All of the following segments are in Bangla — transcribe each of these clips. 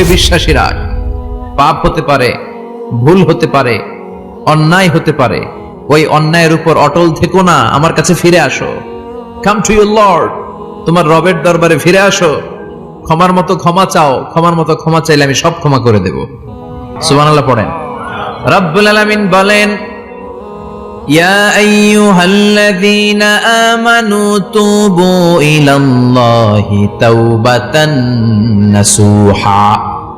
হে বিশ্বাসীরা পাপ হতে পারে ভুল হতে পারে অন্যায় হতে পারে ওই অন্যায়ের উপর অটল থেকো না আমার কাছে ফিরে আসো কাম টু ইউর লর্ড তোমার রবের দরবারে ফিরে আসো ক্ষমার মতো ক্ষমা চাও ক্ষমার মতো ক্ষমা চাইলে আমি সব ক্ষমা করে দেব সুবহানাল্লাহ পড়েন রব্বুল আলামিন বলেন يا أيها الذين آمنوا توبوا إلى الله توبة نصوحا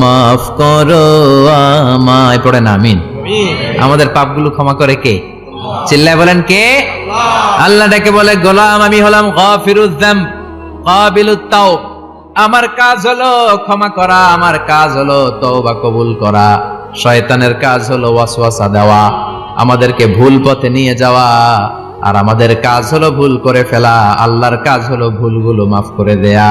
মাফ করো আমায় পড়েন আমিন। আমাদের পাপগুলো ক্ষমা করে কে? চিল্লায় বলেন কে? আল্লাহ ডেকে বলে গোলাম আমি হলাম গফিরুদ্দাম কাবিলুত তাওব। আমার কাজ হলো ক্ষমা করা আমার কাজ হলো তওবা কবুল করা। শয়তানের কাজ হলো ওয়াসওয়াসা দেওয়া আমাদেরকে ভুল পথে নিয়ে যাওয়া। আর আমাদের কাজ হলো ভুল করে ফেলা আল্লাহর কাজ হলো ভুলগুলো মাফ করে দেয়া।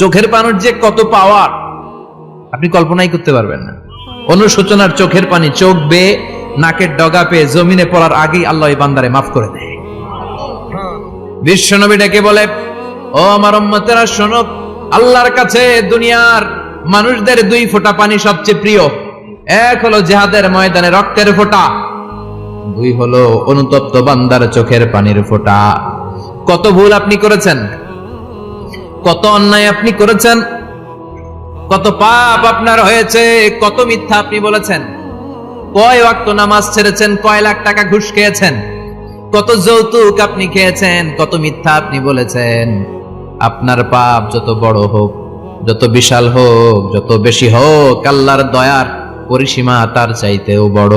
চোখের পানির যে কত পাওয়ার আপনি কল্পনাই করতে পারবেন না। অনুশোচনার চোখের পানি চোখ বেয়ে, নাকের ডগা পেয়ে, জমিনে পড়ার আগেই আল্লাহ বান্দারে মাফ করে দেয়। বিশ্বনবী ডেকে বলে, ও আমার উম্মতেরা, শোনো, আল্লাহর কাছে দুনিয়ার মানুষদের দুই ফোঁটা পানি সবচেয়ে প্রিয়। এক হলো জেহাদের ময়দানে রক্তের ফোঁটা, দুই হলো অনুতপ্ত বান্দার চোখের পানির ফোঁটা। কত ভুল আপনি করেছেন? কত অন্যায় আপনি করেছেন? কত পাপ আপনার হয়েছে? কত মিথ্যা আপনি বলেছেন? কয় ওয়াক্ত নামাজ ছেড়েছেন? কয় লাখ টাকা ঘুষ খেয়েছেন? কত যৌতুক আপনি খেয়েছেন? কত মিথ্যা আপনি বলেছেন? আপনার পাপ যত বড় হোক, যত বিশাল হোক, যত বেশি হোক, আল্লাহর দয়ার পরিসীমা তার চাইতেও বড়।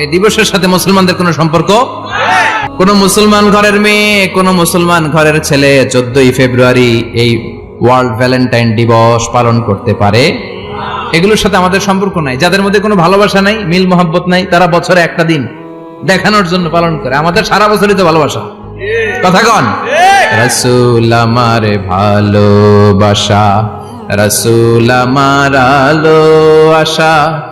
এই দিবসের সাথে মুসলমানদের কোনো সম্পর্ক? কোন মুসলমান ঘরের মেয়ে, কোন মুসলমান ঘরের ছেলে চোদ্দই ফেব্রুয়ারি এই ওয়ার্ল্ড ভ্যালেন্টাইন দিবস পালন করতে পারে। এগুলোর সাথে আমাদের সম্পর্ক নাই। যাদের মধ্যে কোনো ভালোবাসা নাই, মিল মোহাব্বত নাই, তারা বছরে একটা দিন দেখানোর জন্য পালন করে। আমাদের সারা বছরই তো ভালোবাসা। কথা কন? রসুল আমার ভালোবাসা, রসুল আমার আলো আশা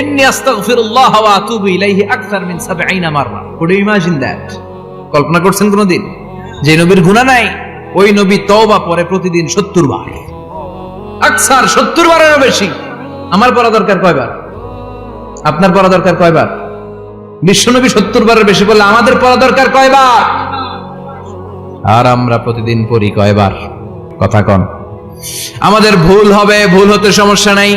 ইন্নী আস্তাগফিরুল্লাহ ওয়া আতুবু ইলাইহি আকসার 70 মাররা। কুড ইউ ইমাজিন দ্যাট কল্পনা করছেন যে নবীর নাই, ওই নবী তওবা পরে প্রতিদিন 70 বার। আকসার 70 বারেরও বেশি। আমার পড়া দরকার কয়বার? আপনার পড়া দরকার কয়বার? বিশ্বনবী 70 বারের বেশি বললে আমাদের পড়া দরকার কয়বার? আর আমরা প্রতিদিন পড়ি কয়বার? কথা কন। আমাদের ভুল হবে, ভুল হতে সমস্যা নাই।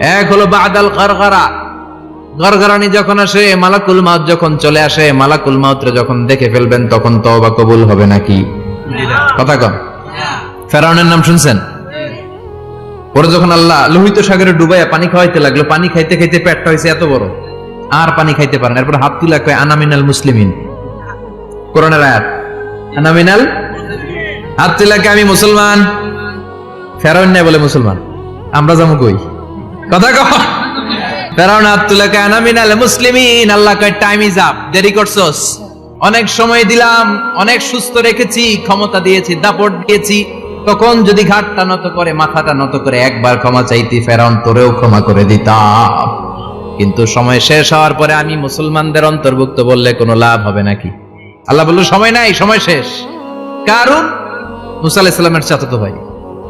এক হলো বাদাল গরগরা। গরগরানি যখন আসে, মালাকুল মাউত যখন চলে আসে, মালাকুল মাউতরে যখন দেখে ফেলবেন, তখন তওবা কবুল হবে নাকি? কথা কম ফেরাউনের নাম শুনছেন? পরে যখন আল্লাহ লোহিত সাগরে ডুবাইয়া পানি খাওয়াইতে লাগল, পানি খাইতে খাইতে পেটটা হয়েছে এত বড়। আর পানি খাইতে পারেন এরপর হাত তুলে কয় আনামিনাল মুসলিমিন। কোরআনের আয়াত আনামিনাল হাত তুলে আমি মুসলমান। ফেরাউন নাই বলে মুসলমান। আমরা যাব কই? কথা কহ অনেক সময় দিলাম, অনেক সুস্থ মাথাটা নত করে একবার ক্ষমা চাইতি, ফেরাউন তোরেও ক্ষমা করে দিতাম। কিন্তু সময় শেষ হওয়ার পরে আমি মুসলমানদের অন্তর্ভুক্ত বললে কোনো লাভ হবে নাকি? আল্লাহ বলল, সময় নাই, সময় শেষ। কারণ মুসা আলাহিসাল্লামের চাচাতো ভাই।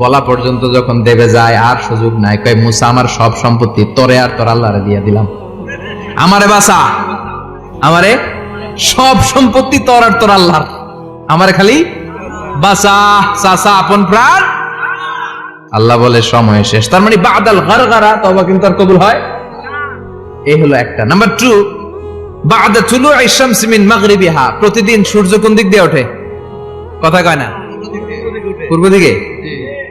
গলা পর্যন্ত যখন দেবে যায়, আর সুযোগ নাই। কয়, মুসা, আমার সব সম্পত্তি তরে আর তোর আল্লাহরে দিয়ে দিলাম। আমারে বাসা আমারে সব সম্পত্তি তোর আর তোর আল্লাহর। আমারে খালি বাসা চাচা, আপন প্রাণ। আল্লাহ বলে, সময় শেষ। তার মানে বাদাল গারগারা তবা কিন্তু আর কবুল হয় এই হলো একটা। নাম্বার টু, বাদা চুলু আইসামসি মিন মাগরিবিহা। প্রতিদিন সূর্য কোন দিক দিয়ে ওঠে? কথা কয় না? পূর্ব দিকে?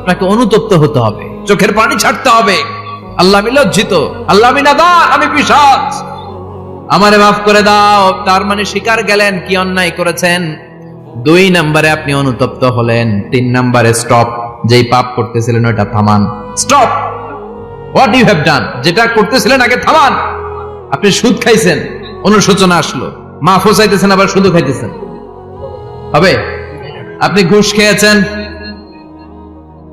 আপনাকে অনুতপ্ত হতে হবে। চোখের পানি ছাড়তে হবে। আল্লাহ আমি লজ্জিত। আল্লাহ আমি নাদা, আমি পিসাচ আমারে মাফ করে দাও। তার মানে স্বীকার গেলেন, কি অন্যায় করেছেন? দুই নম্বরে আপনি অনুতপ্ত হলেন, তিন নম্বরে স্টপ যেই পাপ করতেছিলেন ওটা থামান। Stop what you have done যেটা করতেছিলেন আগে থামান। আপনি সুদ খাইছেন, অনুশোচনা আসলো। মাফও চাইতেছেন, আবার সুদও খাইতেছেন। হবে? আপনি ঘুষ খেয়েছেন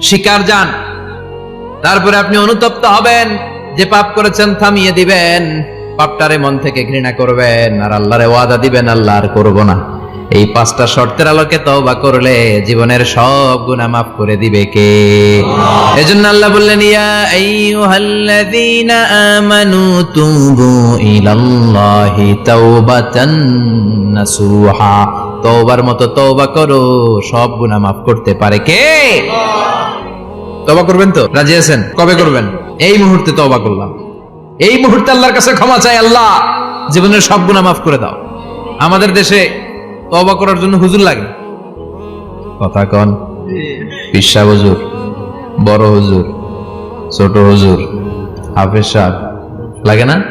শিকার যান। তারপরে আপনি অনুতপ্ত হবেন যে পাপ করেছেন, থামিয়ে দিবেন। পাপটারে মন থেকে ঘৃণা করবেন, আর আল্লাহরে ওয়াদা দিবেন, আল্লাহ আর করব না। এই পাঁচটা শর্তের আলোকে তওবা করলে জীবনের সব গুনাহ মাফ করে দিবে কে? এজন্য আল্লাহ বললেন, ইয়া আইয়ুহাল্লাযীনা আমানু তুবু ইলাল্লাহি তাওবাতান নাসুহা। তওবার মতো তওবা করো, সব গুনাহ মাফ করতে পারে কে? তবা করবেন তো? রাজি আছেন? কবে করবেন? এই মুহূর্তে তবা করলাম। এই মুহূর্তে আল্লাহর কাছে ক্ষমা চাই আল্লাহ। জীবনের সব গুণা মাফ করে দাও। আমাদের দেশে তবা করার জন্য হুজুর লাগে। কথা কন। পিসা হুজুর, বড় হুজুর, ছোট হুজুর, হাফেজ সাহেব। লাগে না?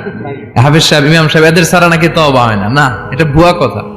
হাফেজ সাহেব, ইমাম সাহেব, এদের ছাড়া নাকি তবা হয় না? না, এটা ভুয়া কথা।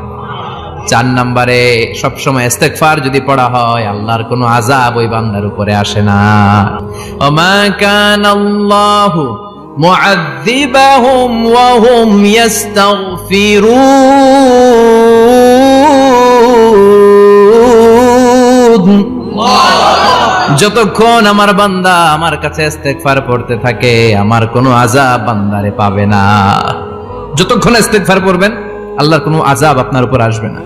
চার নম্বরে, সবসময় ইস্তেগফার যদি পড়া হয়, আল্লাহর কোনো আযাব ওই বান্দার উপরে আসে না। ওমা কানাল্লাহু মুআযযিবাহুম ওয়া হুম ইস্তাগফিরুন। যতক্ষণ আমার বান্দা আমার কাছে ইস্তেগফার পড়তে থাকে, আমার কোনো আযাব বান্দারে পাবে না। যতক্ষণ ইস্তেগফার পড়বেন আল্লাহর কোনো আযাব আপনার উপর আসবে না।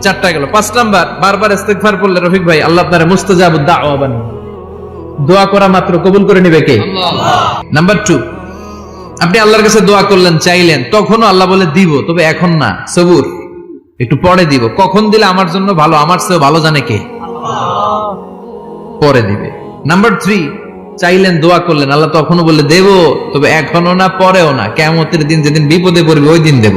চারটা গেল পাঁচ নাম্বার বারবার ইস্তেগফার পড়লে রফিক ভাই আল্লাহ আপনার মুস্তাজাবুদ দাওয়া বানাবে দোয়া করা মাত্র কবুল করে নেবে কে? নাম্বার টু আপনি আল্লাহর কাছে দোয়া করলেন চাইলেন তখনও আল্লাহ বলে দিব তবে এখন না সবুর একটু পরে দিব। কখন দিলে আমার জন্য ভালো আমার চেয়েও ভালো জানে কে? পরে দিবে। নাম্বার থ্রি চাইলেন দোয়া করলেন আল্লাহ তখনও বলে দেব তবে এখনও না পরেও না কেমতের দিন যেদিন বিপদে পড়বে ওই দিন দেব।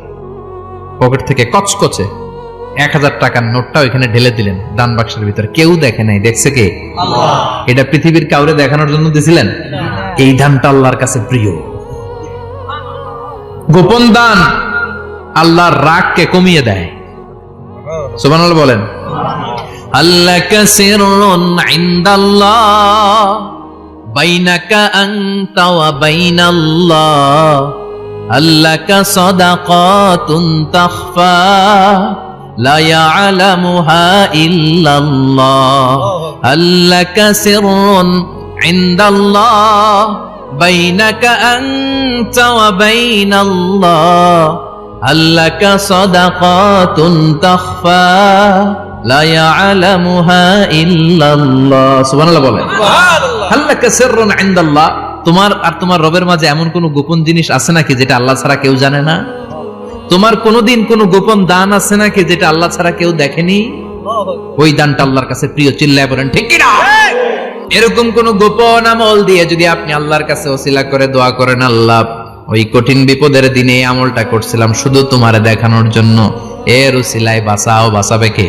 পকেট থেকে কচকচে। এক হাজার টাকার নোটটা ওইখানে ঢেলে দিলেন। দান বাক্সের ভিতরে কেউ দেখে নাই। দেখছে কে? এটা পৃথিবীর কাউরে দেখানোর জন্য দিছিলেন? এই দানটা আল্লাহর কাছে প্রিয়। গোপন দান আল্লাহর রাগকে কমিয়ে দেয়। সুবহানাল্লাহ বলেন। আল্লাহ সিররুন ইনদাল্লাহ বাইনাকা আনতা ওয়া বাইনাল্লাহ। আল্লাকা সাদাকাতুন তাখফা লা ইয়ালামুহা ইল্লাল্লাহ। আল্লাকা সিররুন ইনদাল্লাহ বাইনাকা আনতা ওয়া বাইনাল্লাহ। আল্লাকা সাদাকাতুন তাখফা লা ইয়ালামুহা ইল্লাল্লাহ। সুবহানাল্লাহ বলেন। আল্লাকা সিররুন ইনদাল্লাহ। তোমার আর তোমার রবের মাঝে এমন কোন গোপন জিনিস আছে নাকি যেটা আল্লাহ ছাড়া কেউ জানে না? তোমার কোনোদিন কোনো গোপন দান আছে নাকি যেটা আল্লাহ ছাড়া কেউ দেখেনি? ওই দানটা আল্লাহর কাছে প্রিয়, চিল্লায় বলেন, ঠিক কিনা? এরকম কোন গোপন আমল দিয়ে যদি আপনি আল্লাহর কাছে ওসিলা করে দোয়া করেন, আল্লাহ, ওই কঠিন বিপদের দিনে আমলটা করছিলাম শুধু তোমারে দেখানোর জন্য। এর ওসিলায় বাঁচাও, বাঁচাবে কে?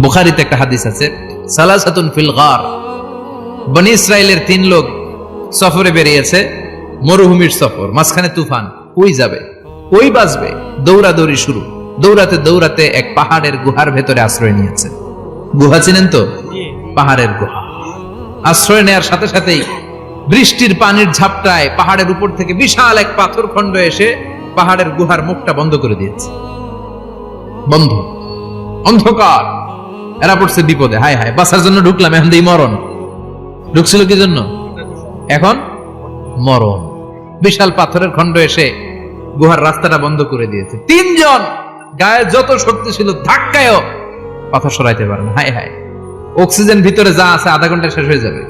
বুখারিতে একটা হাদিস আছে, সালাসাতুন ফিল গার। বনি ইসরায়েলের তিন লোক সফরে বেরিয়েছে মরুভূমির সফর, মাঝখানে তুফান, কই যাবে? কই বাঁচবে? দৌড়াদৌড়ি শুরু। দৌড়াতে দৌড়াতে এক পাহাড়ের গুহার ভেতরে আশ্রয় নিয়েছে। গুহা চিনেন তো? পাহাড়ের গুহা। আশ্রয় নেয়ার সাথে সাথেই বৃষ্টির পানির ঝাপটায় পাহাড়ের উপর থেকে বিশাল এক পাথর খণ্ড এসে পাহাড়ের গুহার মুখটা বন্ধ করে দিয়েছে। বন্ধ। অন্ধকার। এরা পড়ছে বিপদে। হায় হায় বাসার জন্য ঢুকলাম, এখন দিই মরণ। ঢুকছিল কি জন্য? এখন মরণ। বিশাল পাথরের খণ্ড এসে গুহার রাস্তাটা বন্ধ করে দিয়েছে। তিনজন গায়ে যত শক্তি ছিল ধাক্কায়ও পাথর সরাইতে পারে না। হায় হায়। অক্সিজেন ভিতরে যা আছে আধা ঘণ্টা শেষ হয়ে যাবে।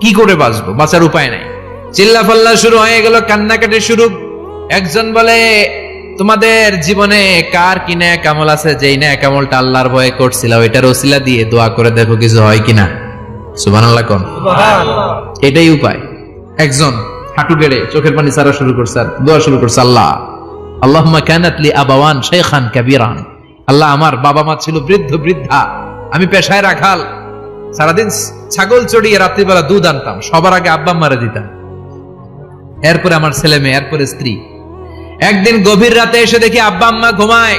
কি করে বাঁচবো? বাঁচার উপায় নাই। চিল্লা ফাল্লা শুরু হয়ে গেল, কান্নাকাটি শুরু। একজন বলে, তোমাদের জীবনে কার কি ন্যাক আমল আছে? যেই ন্যাক আমলটা আল্লাহর ভয়ে করছিল ওইটার ওসিলা দিয়ে দোয়া করে দেখো কিছু হয় কিনা। সুবহানাল্লাহ কোন? এটাই উপায়। একজন হাঁটু গেড়ে চোখের পানি সারা শুরু করছে আর দোয়া শুরু করছে আল্লাহ লি আবাওয়ান কাবীরান। আল্লাহ আমার বাবা মা ছিল বৃদ্ধ বৃদ্ধা। আমি পেশায় রাখাল। সারাদিন ছাগল চড়িয়ে রাত্রিবেলা দুধ আনতাম। সবার আগে আব্বা মারা দিতাম। এরপরে আমার ছেলে মেয়ে এরপরে স্ত্রী। একদিন গভীর রাতে এসে দেখি আব্বা আম্মা ঘুমায়।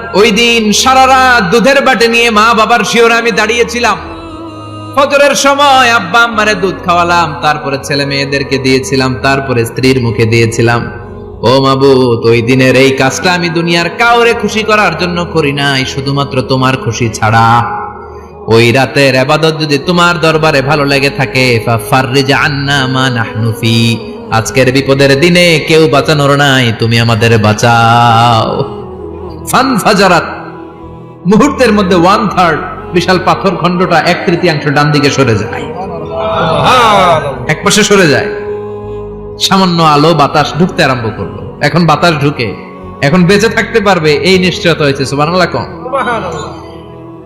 ওই দিন সারা রাত দুধের বাটে নিয়ে মা বাবার শিওরে আমি দাঁড়িয়েছিলাম। ফজরের সময় আব্বা আম্মারে দুধ খাওয়ালাম, তারপরে ছেলে মেয়েদেরকে দিয়েছিলাম, তারপরে স্ত্রীর মুখে দিয়েছিলাম। ও মাবুত, ওই দিনের এই কাজটা আমি দুনিয়ার কাউরে খুশি করার জন্য করি নাই, শুধুমাত্র তোমার খুশি ছাড়া। ওই রাতের আবাদত যদি তোমার দরবারে ভালো লেগে থাকে আজকের বিপদের দিনে কেউ বাঁচানোর নাই, তুমি আমাদের বাঁচাও। ফান মুহূর্তের মধ্যে ওয়ান থার্ড বিশাল পাথর খণ্ডটা এক তৃতীয়াংশ ডান দিকে সরে যায়। এক পাশে সরে যায়। সামান্য আলো বাতাস ঢুকতে আরম্ভ করল। এখন বাতাস ঢুকে। এখন বেঁচে থাকতে পারবে, এই নিশ্চয়তা হয়েছে কোন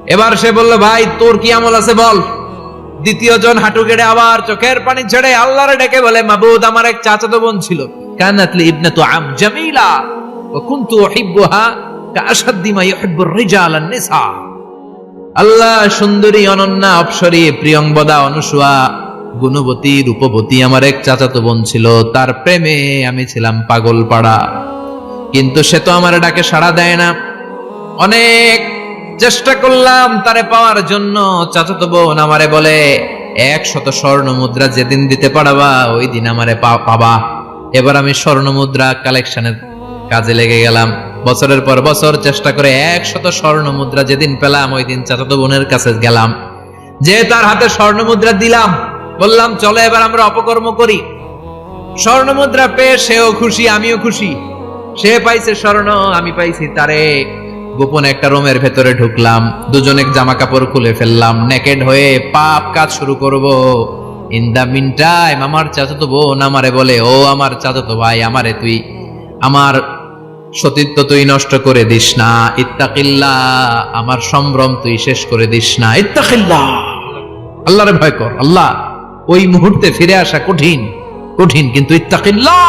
এবার সে বলল, ভাই, তোর কি আমল আছে বল? দ্বিতীয় জন হাঁটু গেড়ে আবার চোখের পানি ছেড়ে আল্লাহরে ডেকে বলে, মাবুদ, আমার এক চাচাতো বোন ছিল। কানাতলি ইবনাতু আম জামিলা। ওয়া কুনতু উহিব্বুহা আল্লাহ সুন্দরী অনন্যা অপসরী প্রিয়ংবদা অনুসুয়া, গুণবতী, রূপবতী আমার এক চাচাতো বোন ছিল, তার প্রেমে আমি ছিলাম পাগল পাড়া। কিন্তু সে তো আমার ডাকে সাড়া দেয় না। অনেক চেষ্টা করলাম তারে পাওয়ার জন্য, চাচাতো বোন আমারে বলে এক শত স্বর্ণ মুদ্রা যেদিন দিতে পারবা, ওই দিন আমারে পাবা। এবার আমি স্বর্ণ মুদ্রা কালেকশনের কাজে লেগে গেলাম। বছরের পর বছর চেষ্টা করে এক শত স্বর্ণ মুদ্রা যেদিন পেলাম, ওই দিন চাচাতো বোনের কাছে গেলাম। যে তার হাতে স্বর্ণ মুদ্রা দিলাম, বললাম, চলো এবার আমরা অপকর্ম করি। স্বর্ণ মুদ্রা পেয়ে সেও খুশি, আমিও খুশি। সে পাইছে স্বর্ণ, আমি পাইছি তারে। গোপনে একটা রুমের ভেতরে ঢুকলাম, দুজনে জামা কাপড় খুলে ফেললাম, নেকেড হয়ে পাপ কাজ শুরু করব। ইন দা মিন টাইম আমার চাচাতো বোন আমারে বলে, ও আমার চাচাতো ভাই, আমারে তুই, আমার সতীত্ব তুই নষ্ট করে দিস না। ইত্তাকিল্লা, আমার সম্ভ্রম তুই শেষ করে দিস না। ইত্তাকিল্লা। আল্লাহরে ভয় কর, আল্লাহ ওই মুহূর্তে ফিরে আসা কঠিন কঠিন কিন্তু ইত্তাকিল্লা।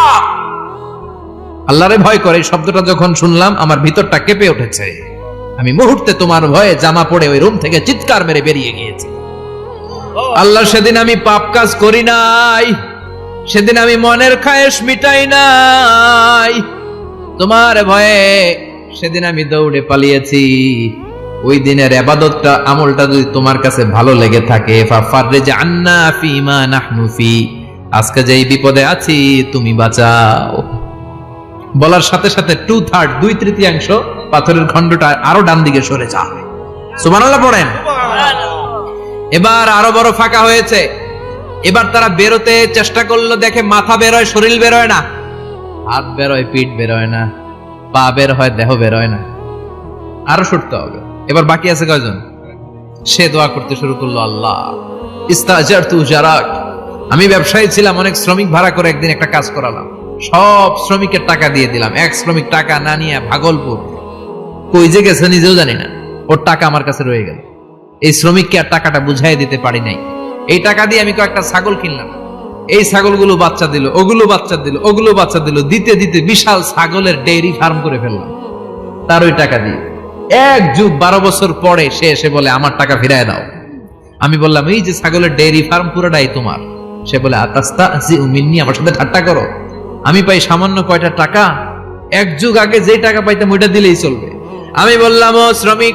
আল্লাহরে ভয় করে, এই শব্দটা যখন শুনলাম, আমার ভিতরটা কেঁপে উঠেছে। আমি মুহূর্তে তোমার ভয়ে জামা পড়ে ওই রুম থেকে চিৎকার মেরে বেরিয়ে গিয়েছি। আল্লাহ, সেদিন আমি পাপ কাজ করি নাই, সেদিন আমি মনের খায়েশ মিটাই নাই। তোমার ভয়ে সেদিন আমি দৌড়ে পালিয়েছি। ওই দিনের আবাদতটা, আমলটা যদি তোমার কাছে ভালো লেগে থাকে আজকে যেই বিপদে আছি, তুমি বাঁচাও। বলার সাথে সাথে টু থার্ড দুই তৃতীয়াংশ পাথরের খণ্ডটা আরও ডান দিকে সরে যায় সুবহানাল্লাহ পড়েন। এবার আরও বড় ফাঁকা হয়েছে। এবার তারা বেরোতে চেষ্টা করল, দেখে মাথা বেরোয়, শরীর বেরোয় না। হাত বেরোয়, পিঠ বেরোয় না, পা বের হয়, দেহ বেরোয় না। আরও সরতে হবে। এবার বাকি আছে কয়জন? সে দোয়া করতে শুরু করল, আল্লাহ আমি ব্যবসায়ী ছিলাম, অনেক শ্রমিক ভাড়া করে একদিন একটা কাজ করালাম। সব শ্রমিকের টাকা দিয়ে দিলাম। এক শ্রমিক টাকা না নিয়ে ভাগলপুর। কই যে গেছে নিজেও জানি না। ওর টাকা আমার কাছে রয়ে গেল। এই শ্রমিককে আর টাকাটা বুঝাই দিতে পারি নাই। এই টাকা দিয়ে আমি কয়েকটা ছাগল কিনলাম। এই ছাগলগুলো বাচ্চা দিল, ওগুলো বাচ্চা দিল, ওগুলো বাচ্চা দিল, দিতে দিতে বিশাল ছাগলের ডেইরি ফার্ম করে ফেললাম। তার ওই টাকা দিয়ে। এক যুগ বারো বছর পরে সে এসে বলে, আমার টাকা ফিরায় দাও। আমি বললাম, এই যে ছাগলের ডেইরি ফার্ম পুরোটাই তোমার। সে বলে আতাস্তা জি উমিন্নি আমার সাথে ঠাট্টা করো। আমি পাই সামান্য কয়টা টাকা, এক যুগ আগে যে টাকা পাইতাম, ওইটা দিলেই চলবে। আমি বললাম, ও শ্রমিক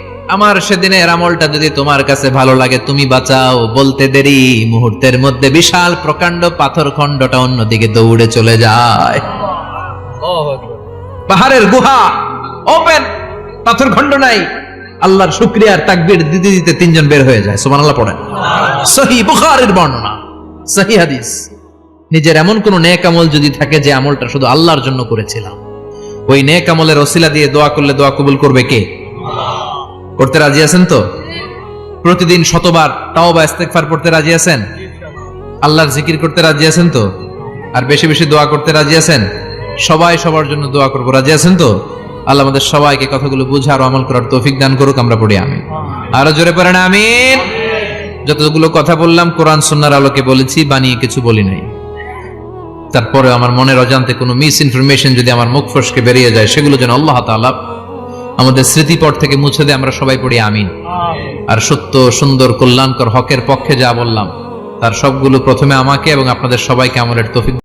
আমার সেদিনের আমলটা যদি তোমার কাছে ভালো লাগে, তুমি বাঁচাও। বলতে দেরি, মুহূর্তের মধ্যে বিশাল প্রকাণ্ড পাথর খণ্ডটা অন্যদিকে দৌড়ে চলে যায়। পাহাড়ের গুহা ওপেন পাথর খণ্ড নাই। আল্লাহর শুক্রিয়ার তাকবির দিতে দিতে তিনজন বের হয়ে যায়। সুবহানাল্লাহ পড়েন। সহি বুখারীর বর্ণনা, সহি হাদিস। নিজের এমন কোন নেক আমল যদি থাকে যে আমলটা শুধু আল্লাহর জন্য করেছিলাম। ওই নেক আমলের ওসিলা দিয়ে দোয়া করলে দোয়া কবুল করবে কে? করতে রাজি আছেন তো? প্রতিদিন শতবার তাও বা ইস্তেগফার পড়তে রাজি আছেন? আল্লাহর জিকির করতে রাজি আছেন তো? আর বেশি বেশি দোয়া করতে রাজি আছেন? সবাই সবার জন্য দোয়া করব, রাজি আছেন তো? আল্লাহ আমাদের সবাইকে কথাগুলো বুঝার আমল করার তৌফিক দান করুক, আমরা পড়ি আমি আরও জোরে পড়েন, আমিন। যতগুলো কথা বললাম, কোরআন সুন্নাহর আলোকে বলেছি, বানিয়ে কিছু বলি নাই। তারপরে আমার মনের অজান্তে কোনো মিস ইনফরমেশন যদি আমার মুখ ফসকে বেরিয়ে যায়, সেগুলো যেন আল্লাহ তাআলা আমাদের স্মৃতিপট থেকে মুছে দিয়ে আমরা সবাই পড়ি আমিন। আর সত্য, সুন্দর, কল্যাণকর হকের পক্ষে যা বললাম, তার সবগুলো প্রথমে আমাকে এবং আপনাদের সবাইকে আমলের তৌফিক